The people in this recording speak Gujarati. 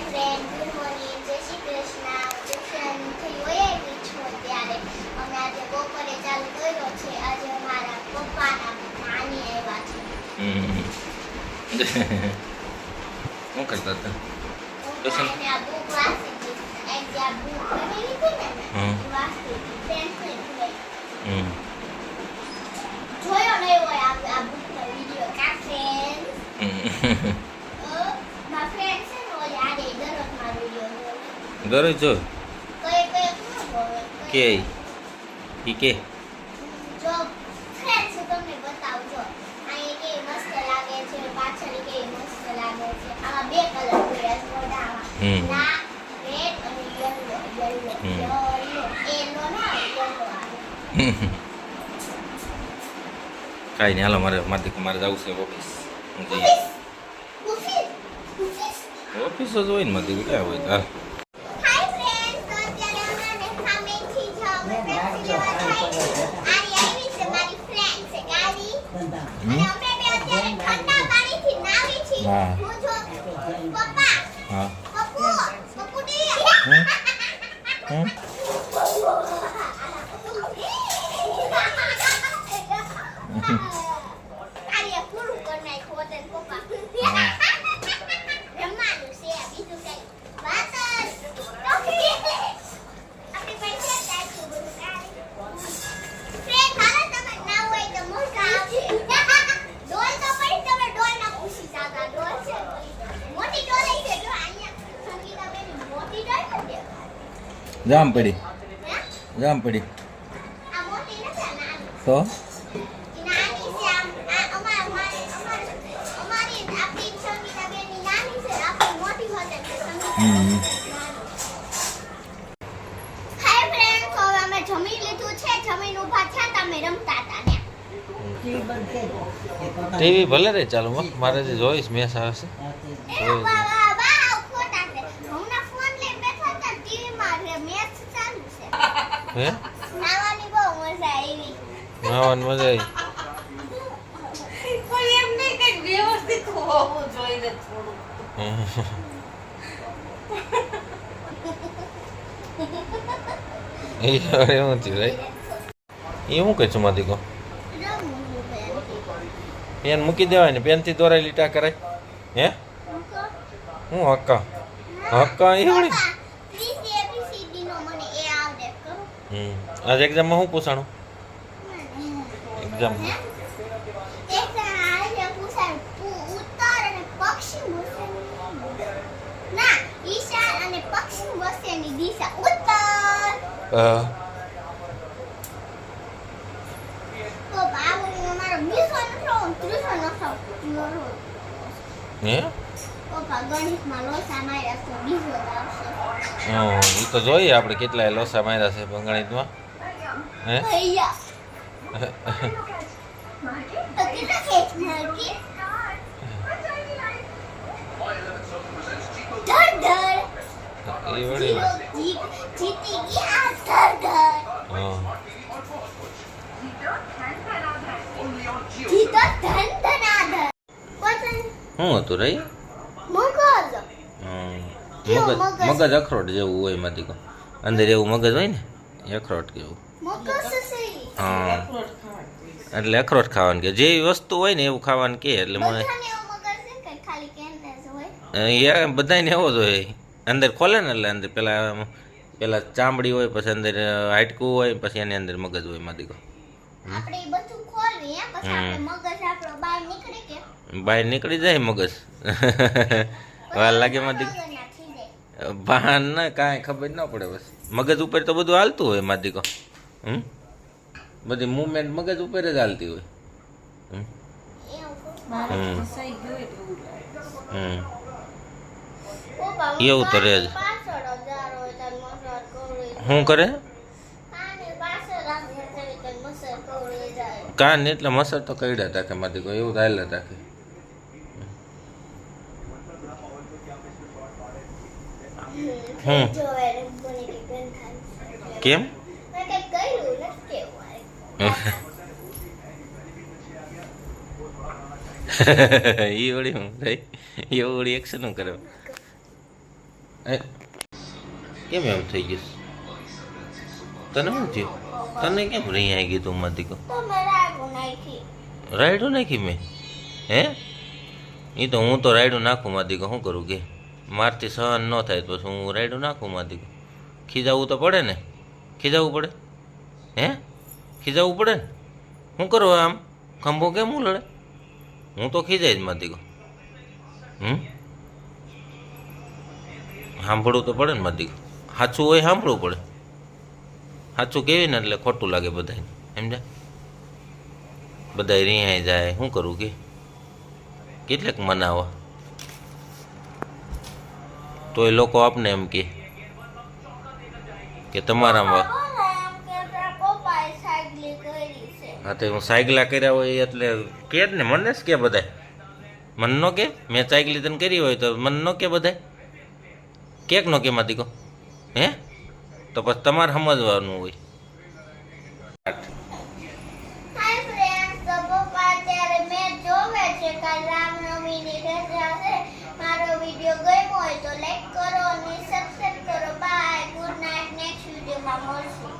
હાય ફ્રેન્ડ ગુડ મોર્નિંગ જય શ્રી કૃષ્ણ ટ્યુશનથી વહી આવી છું અત્યારે અમે આજે બપોરે ચાલુ કર્યો છે. આજે અમારા પપ્પાના નાની આવ્યા છે. શું કરતા હતા? ટ્યુશન? બુક વાંચી હતી. એક જે બુક બનેલી હતી ને હમ. હતી. પેન્સિલ હમ. જોયો નહીં હોય આ આ બુકનો વીડિયો. કા ફ્રેન્ડ બે જો. કે? ઈ કે? હમ. કાંઈ નહીં હાલો મારે મારે મારે જવું છે ઓફિસ. હું જઈએ ઓફિસ? જ હોય ને મારી ક્યાં હોય? હાલ હાય ફ્રેન્ડ્સ તો અત્યારે અમારે સામેથી જ અમે પેપ્સી લેવા જાય છે આરી આવી છે મારી ફ્રેન્ડ છે ગાડી અને અમે બે અત્યારે ઠંડા પાણીથી નાવી છીએ હા. હું જો પપ્પા હા પપ્પુ પપ્પુડી હમ? હમ? આર્ય પૂરું કરી નાખ્યું હોત એને પપ્પા રમવાનું છે બીજું કઈ વાત જ નથી. આપણી પાસે જ આટલું બધું કાંઈ. ફ્રેન્ડ, હાલો તમે ના હોય તો મજા આવશે. ડોલ તો પડી, તમે ડોલમાં ઘૂસી જાતા. ડોલ છે ઓલી. મોટી ડોલ ઈ છે. જો અહીંયા સંગીતાબેનની મોટી ડોલ નથી. જામ પડી હે? જામ પડી આ મોટી નથી, આ નાની. તો નાની છે આમ. આ અમાર- અમારી- અમારી- અમારી આપણી સંગીતાબેનની નાની છે. આપણી મોટી હોત એટલે સંગીતા હમ. પડી. જામ પડી. અમે જમી લીધું છે. જમીને ઊભા થયા તા, રમતા હતા ટીવી ભલે રે ચાલુ મારે જે જોઈશ મેસ આવે છે એ વાહ, વાહ, વાહ, ખોટા છે. હમણાં ફોન લઈને બેઠા હતા, TV માં રે મેચ ચાલુ છે. હે? નાવાની બહુ મજા આવી. નાવાની મજા આવી. પણ એમ નહીં કંઈક વ્યવસ્થિત હોવું જોઈએ થોડું એ હવે થયું એ કહે છું માથી કહો? બેન. પેન મૂકી દેવાય ને પેનથી દોરાય લીટા કરાય. હે? હું હક્કા? હક્કા એવડી પપ્પા, please ABCD નો મને એ આવડે કરો. હમ. આજ એક્ઝામમાં શું પૂછાણું? એક્ઝામ હે? ઉત્તર તો જોઈએ આપણે કેટલાય લોસા માર્યા છે ગણિતમાં હે? એ વળી જીરો જીત જીતી ગયા ધડ ધડ હા જીતો ધન ધનાધન શું હતું રહી મગજ મગજ? અખરોટ જેવું હોય એમાંથી કો અંદર એવું મગજ હોય ને અખરોટ કેવું. મગજ હા. એટલે અખરોટ ખાવાનું કે જેવી વસ્તુ હોય ને એવું ખાવાનું કે એટલે મને બધાને એવો મગજ છે કે ખાલી કેને જ હોય. એ બધાને એવો જ હોય. અંદર ખોલે ને એટલે અંદર પેલા પેલા ચામડી હોય પછી અંદર હાડકું હોય પછી એની અંદર મગજ હોય એમાંથી કો. બહાર નીકળે કે? બહાર નીકળી જાય મગજ. વાર લાગે માંથી ભાન ના કાંઈ ખબર ન પડે બસ. મગજ ઉપર તો બધું હાલતું હોય એમાંથી કહો હમ? બધી મુમેન્ટ મગજ ઉપર જ હાલતી હોય. હમ? એવું તો રહે શું કરે? કાને એટલે મસર તો કઈડા કે માંથી કોઈ એવું એ મને કે ખાલી કેમ? કર્યું એ વળી હું ભાઈ એવું વળી એક્શન હું કરે કેમ એમ થઈ ગયું? તને શું થયું? તને કેમ રહી આવી ગયું તું માંથી રાયડું નાખી. મેં? હે? એ તો હું તો રાયડું નાખું માંથી શું કરું કે? મારથી સહન ન થાય તો પછી હું રાયડું નાખું મારી ખીજાવવું તો પડે ને? ખીજાવવું પડે? હે? ખીજાવવું પડે ને? શું કરો આમ? ખંભો કેમ હું લડે હું તો ખીજાય જ દીકો હમ? સાંભળવું તો પડે ને દીકો સાચું હોય સાંભળવું પડે. સાચું કેવી ને એટલે ખોટું લાગે બધાને સમજ્યા? બધા રિહાઈ જાય. શું કરું કે? કેટલેક મનાવા. તોય લોકો આપને એમ કે કે તમારામાં કે હા તો હું સાયકલા કર્યા હોય એટલે કે જ ને મને જ કે બધાય. મન નો કે મેં સાયકલી તને કરી હોય તો મન નો કે બધાય. કેક નો કે માતી કહો હે? તો પછી તમારે સમજવાનું હોય. હાય ફ્રેન્ડ્સ તો પપ્પા અત્યારે મેચ જોવે છે કાલ વીડિયો ગમ્યો હોય તો લાઈક કરો અને સબસ્ક્રાઈબ કરો. બાય ગુડ નાઇટ નેક્સ્ટ વિડીયોમાં મળશું.